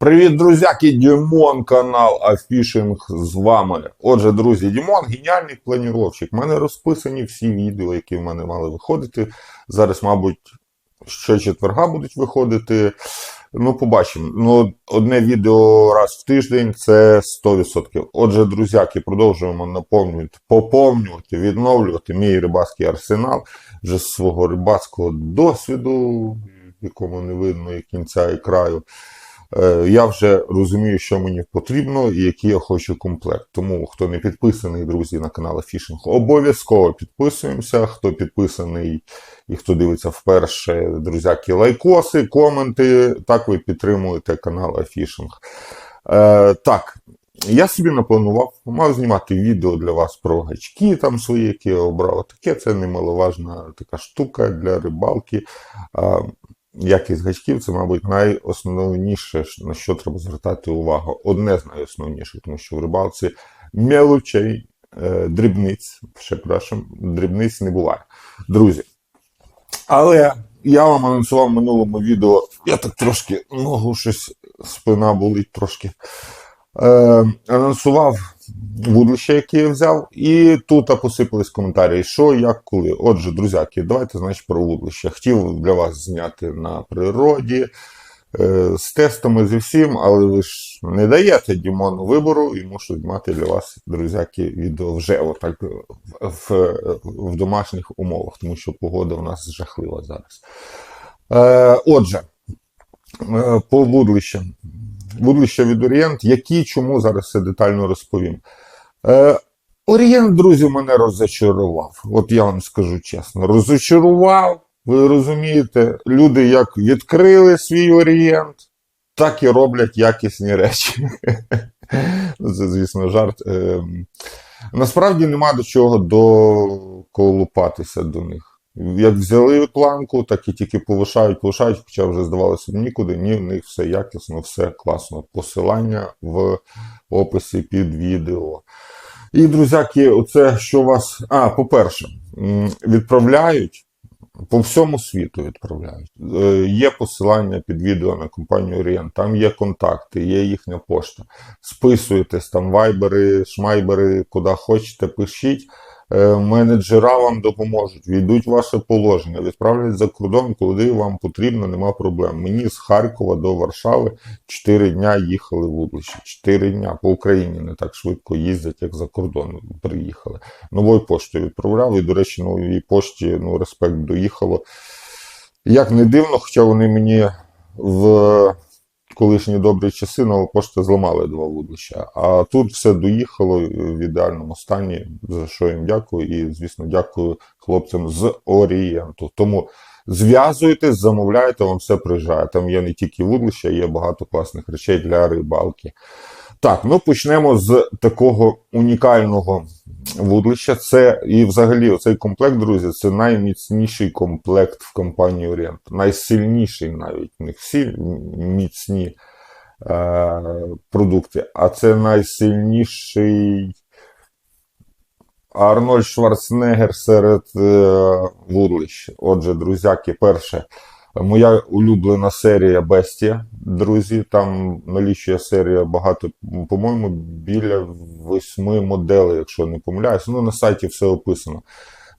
Привіт, друзяки! Дімон, канал Афішинг з вами. Отже, друзі, Дімон геніальний планіровщик. У мене розписані всі відео, які в мене мали виходити. Зараз, мабуть, щочетверга будуть виходити. Ну, побачимо. Ну, одне відео раз в тиждень це 100%. Отже, друзяки, продовжуємо наповнювати, поповнювати, відновлювати мій рибацький арсенал вже з свого рибацького досвіду, якому не видно і кінця і краю. Е, Я вже розумію, що мені потрібно і який я хочу комплект. Тому хто не підписаний, друзі, на канал Фішинг, обов'язково підписуємося. Хто підписаний і хто дивиться вперше, друзяки, лайкоси, коменти. Так ви підтримуєте канал Афішинг. Е, так, я собі напланував, мав знімати відео для вас про гачки там свої, які я обрав. Таке це немаловажна така штука для рибалки. Якість гачків це, мабуть, найосновніше, на що треба звертати увагу. Одне з найосновніших, тому що в рибалці мелочей, е, дрібниць, ще прошу, дрібниць не буває. Друзі. Але я вам анонсував в минулому відео, я так трошки ногу щось, спина болить трошки. Е, анонсував вудлище, яке я взяв, і тут посипались коментарі, що, як, коли. Отже, друзяки, давайте значить, про вудлище. Хотів для вас зняти на природі е, з тестами зі всім, але ви ж не даєте Дімону вибору і мушу знімати для вас, друзяки, відео вже отак в, в домашніх умовах, тому що погода у нас жахлива зараз. Е, отже, е, по вудлищам. Вудлище від Орієнт, які чому зараз все детально розповім. Е, Орієнт, друзі, мене розочарував. От я вам скажу чесно, розочарував. Ви розумієте, люди як відкрили свій орієнт, так і роблять якісні речі. Ну, це, звісно, жарт. Е, насправді нема до чого доколупатися до них. Як взяли планку, так і тільки повишають, повишають, хоча вже здавалося нікуди. Ні, в них все якісно, все класно. Посилання в описі під відео. І, друзяки, оце що вас. А, по-перше, відправляють. По всьому світу відправляють. Е, Є посилання під відео на компанію Орієнт, там є контакти, є їхня пошта. Списуєтесь там вайбери, шмайбери, куди хочете, пишіть. Е, менеджера вам допоможуть, війдуть ваше положення, відправлять за кордон, коли вам потрібно, нема проблем. Мені з Харкова до Варшави 4 дня їхали в Удлище. 4 дня по Україні не так швидко їздять, як за кордон приїхали. Новою поштою відправляв, і, до речі, новій пошті ну, респект доїхало. Як не дивно, хоча вони мені в колишні добрі часи новопошти пошта зламали два вудлища. А тут все доїхало в ідеальному стані, за що їм дякую. І, звісно, дякую хлопцям з Орієнту. Тому зв'язуйтесь, замовляйте, вам все приїжджає. Там є не тільки вудлища, є багато класних речей для рибалки. Так, ну почнемо з такого унікального вудлища. Це і взагалі оцей комплект, друзі, це найміцніший комплект в компанії Орієнт. Найсильніший навіть не всі міцні е, продукти, а це найсильніший Арнольд Шварценеггер серед е, вудлищ. Отже, друзяки, перше. Моя улюблена серія Бестія, друзі. Там налічує серія багато, по-моєму, біля восьми моделей, якщо не помиляюсь. Ну, на сайті все описано.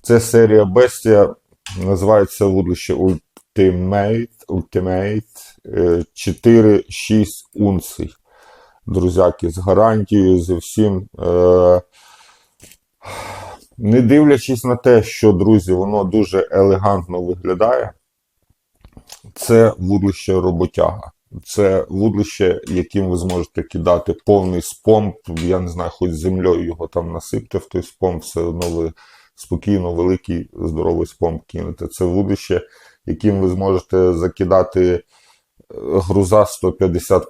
Це серія Бестія, називається вудлище Ultimate, Ultimate 4-6 унцій. Друзяки, з гарантією, зі всім. Е, не дивлячись на те, що, друзі, воно дуже елегантно виглядає. Це вудлище роботяга. Це вудлище, яким ви зможете кидати повний спомп. Я не знаю, хоч землею його там насипте в той спомп, все одно ви спокійно, великий, здоровий спомп кинете. Це вудлище, яким ви зможете закидати е, груза 150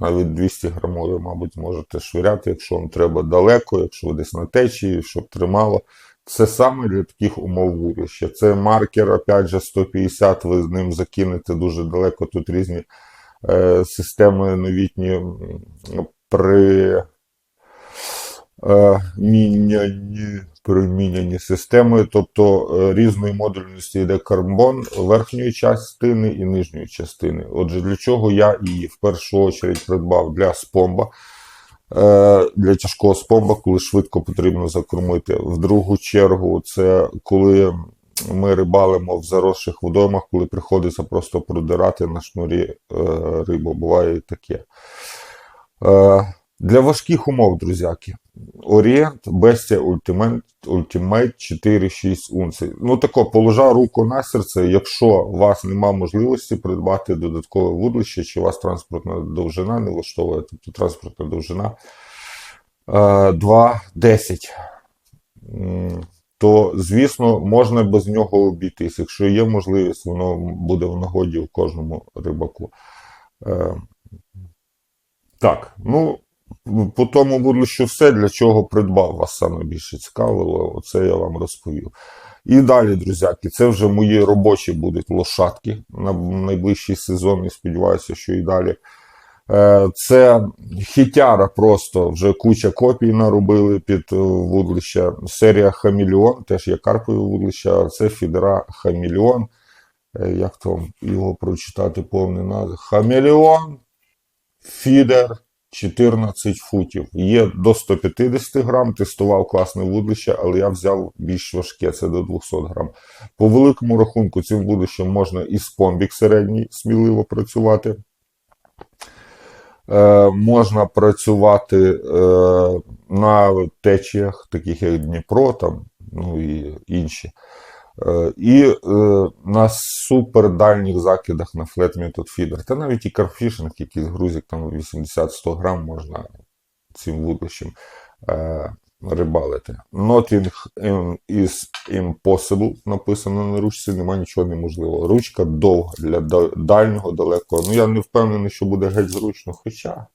навіть 200 грамові, мабуть, зможете швиряти, якщо вам треба далеко, якщо ви десь на течії, щоб тримало. Це саме для таких умов вудлища. Це маркер, опять же, 150, ви з ним закинете дуже далеко. Тут різні е, системи новітні при е, міняні, приміняні системи, тобто е, різної модульності йде карбон верхньої частини і нижньої частини. Отже, для чого я її в першу чергу придбав для спомба, для тяжкого спомба, коли швидко потрібно закормити. В другу чергу, це коли ми рибалимо в заросших водоймах, коли приходиться просто продирати на шнурі е, рибу. Буває і таке. Е, для важких умов, друзяки. Орієнт Бестія Ultimate, Ultimate 4-6 унцій. Ну тако, положа руку на серце, якщо у вас нема можливості придбати додаткове вудлище, чи у вас транспортна довжина не влаштовує, тобто транспортна довжина е, 2,10. М, То, звісно, можна без нього обійтись. Якщо є можливість, воно буде в нагоді у кожному рибаку. Е, так, ну, по тому вудлищу все, для чого придбав, вас саме більше цікавило, оце я вам розповів. І далі, друзяки, це вже мої робочі будуть лошадки на найближчий сезон, і сподіваюся, що і далі. Е, Це хітяра просто, вже куча копій наробили під е, вудлища. Серія Хамільон, теж є карпові вудлища, а це Фідера Хамільон. Е, Як там його прочитати повний назв? Хамелеон Фідер 14 футів. Є до 150 грам, тестував класне вудлище, але я взяв більш важке, це до 200 грам. По великому рахунку, цим вудлищем можна і спомбік середній сміливо працювати. Е, можна працювати е, на течіях, таких як Дніпро, там, ну і інші. Е, і е, на супердальніх закидах на Flat Method Feeder. Та навіть і карфішинг, якийсь грузик там 80-100 грам можна цим вудлищем е, рибалити. Nothing is impossible написано на ручці, нема нічого неможливого. Ручка довга для дальнього, далекого. Ну я не впевнений, що буде геть зручно, хоча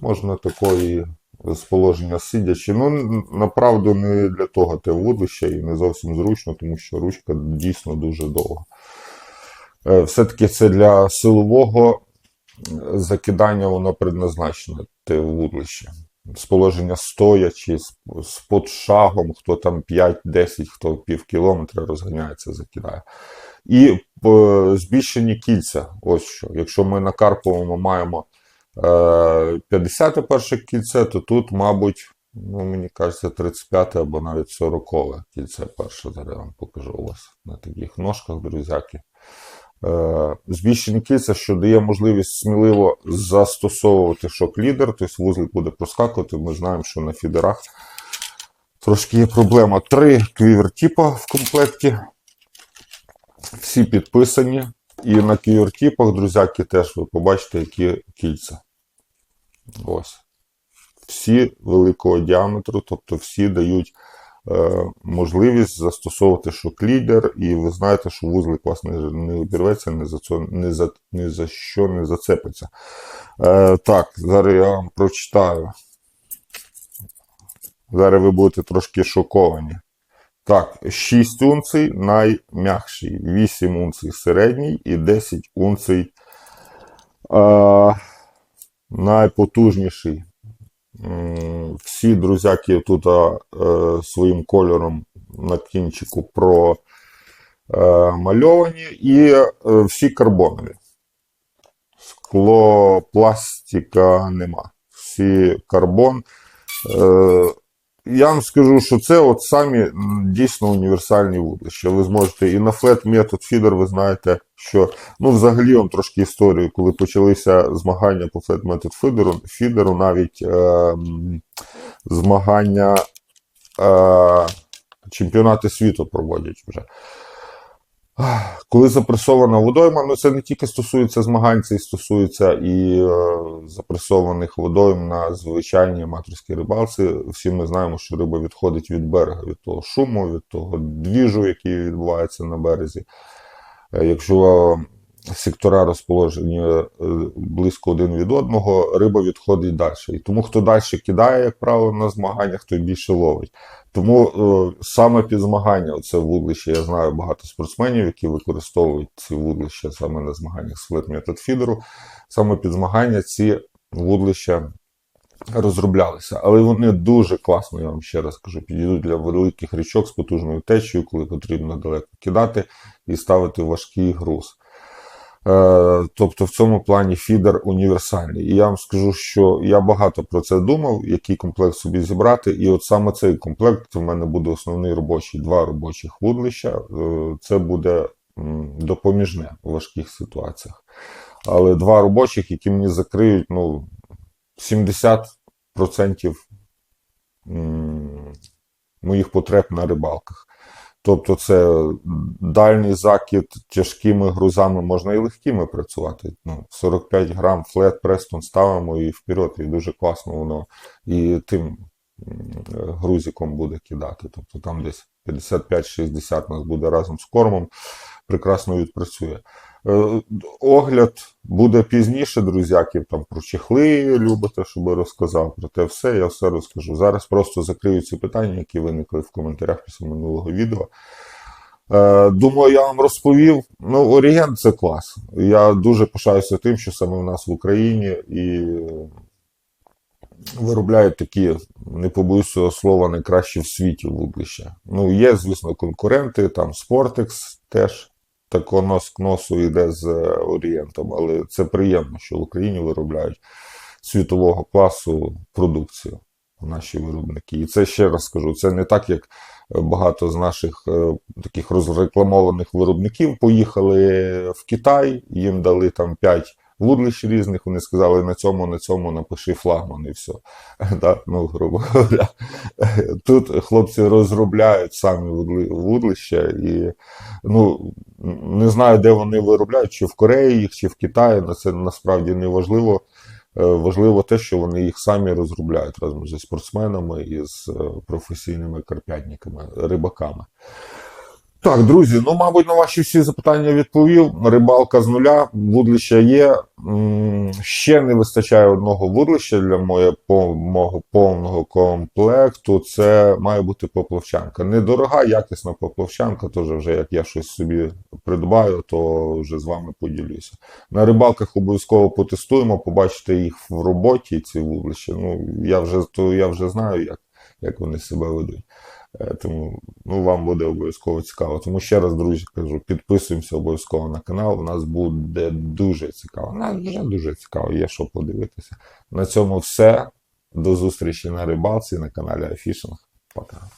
можна такої з положення сидячи. Ну, направду не для того те вудлище і не зовсім зручно, тому що ручка дійсно дуже довга. Е, Все-таки це для силового закидання воно предназначене, те вудлище. З положення стоячи, з, з подшагом, хто там 5-10, хто пів кілометра розганяється, закидає. І збільшені кільця. Ось що. Якщо ми на Карповому маємо 51 кільце, то тут, мабуть, ну, мені кажеться, 35 або навіть 40 кільце перше. Зараз я вам покажу у вас на таких ножках, друзяки. Е, Збільшені кільця, що дає можливість сміливо застосовувати шок-лідер, тобто вузлик буде проскакувати. Ми знаємо, що на фідерах трошки є проблема. Три квівертіпа в комплекті. Всі підписані. І на квівертіпах, друзяки, теж ви побачите, які кільця. Ось. Всі великого діаметру, тобто всі дають е, можливість застосовувати шок-лідер, і ви знаєте, що вузлик вас не, не обірветься, не за, не, за, не за що не зацепиться. Е, так, зараз я вам прочитаю. Зараз ви будете трошки шоковані. Так, 6 унцій найм'якший, 8 унцій середній і 10 унцій е, найпотужніший. Всі друзяки тут е, своїм кольором на кінчику промальовані і е, всі карбонові. Скло, пластика нема. Всі карбон. Е, я вам скажу, що це от самі дійсно універсальні вудлища. Ви зможете і на Flat Method фідер, ви знаєте, що ну, взагалі вам трошки історію, коли почалися змагання по Flat Method фідеру, фідеру навіть е, змагання е, чемпіонати світу проводять вже. Коли запресована водойма, ну це не тільки стосується змагань, це і стосується і е, запресованих водойм на звичайній аматорській рибалці. Всі ми знаємо, що риба відходить від берега, від того шуму, від того двіжу, який відбувається на березі. Е, Якщо сектора розположені е, близько один від одного, риба відходить далі. І тому хто далі кидає, як правило, на змаганнях, той більше ловить. Тому е, саме під змагання це вудлище. Я знаю багато спортсменів, які використовують ці вудлища саме на змаганнях з Flat Саме під змагання ці вудлища розроблялися. Але вони дуже класно, я вам ще раз кажу, підійдуть для великих річок з потужною течією, коли потрібно далеко кидати і ставити важкий груз. Е, Тобто в цьому плані фідер універсальний. І я вам скажу, що я багато про це думав, який комплект собі зібрати. І от саме цей комплект в мене буде основний робочий, два робочих вудлища. Е, Це буде допоміжне у важких ситуаціях. Але два робочих, які мені закриють ну, 70% моїх потреб на рибалках. Тобто це дальній закид тяжкими грузами, можна і легкими працювати. Ну, 45 грам флет Престон ставимо і вперед, і дуже класно воно і тим м, грузиком буде кидати. Тобто там десь 55-60 у нас буде разом з кормом, прекрасно відпрацює. Е, Огляд буде пізніше, друзяки, там про чехли любите, щоб розказав про те все, я все розкажу. Зараз просто закрию ці питання, які виникли в коментарях після минулого відео. Е, Думаю, я вам розповів. Ну, Орієнт це клас. Я дуже пишаюся тим, що саме в нас в Україні і виробляють такі, не побоюсь цього слова, найкращі в світі вудлища. Ну, є, звісно, конкуренти, там Спортекс теж тако нос к носу йде з е, Орієнтом, але це приємно, що в Україні виробляють світового класу продукцію наші виробники. І це ще раз скажу, це не так, як багато з наших е, таких розрекламованих виробників поїхали в Китай, їм дали там 5 вудлищ різних, вони сказали, на цьому, на цьому напиши флагман і все. Да? Ну, грубо говоря. Тут хлопці розробляють самі вудли- вудлища і ну, не знаю, де вони виробляють, чи в Кореї їх, чи в Китаї, але це насправді не важливо. Е, Важливо те, що вони їх самі розробляють разом зі спортсменами і з е, професійними карпятниками, рибаками. Так, друзі, ну, мабуть, на ваші всі запитання відповів. Рибалка з нуля, вудлища є. Ще не вистачає одного вудлища для моє, мого повного комплекту. Це має бути поплавчанка. Недорога, якісна поплавчанка, теж вже як я щось собі придбаю, то вже з вами поділюся. На рибалках обов'язково потестуємо, побачите їх в роботі, ці вудлища. Ну, я вже, то я вже знаю, як, як вони себе ведуть. Е, Тому ну, вам буде обов'язково цікаво. Тому ще раз, друзі, кажу, підписуємося обов'язково на канал. У нас буде дуже цікаво. У нас вже дуже цікаво, є що подивитися. На цьому все. До зустрічі на рибалці на каналі Афішинг. Пока.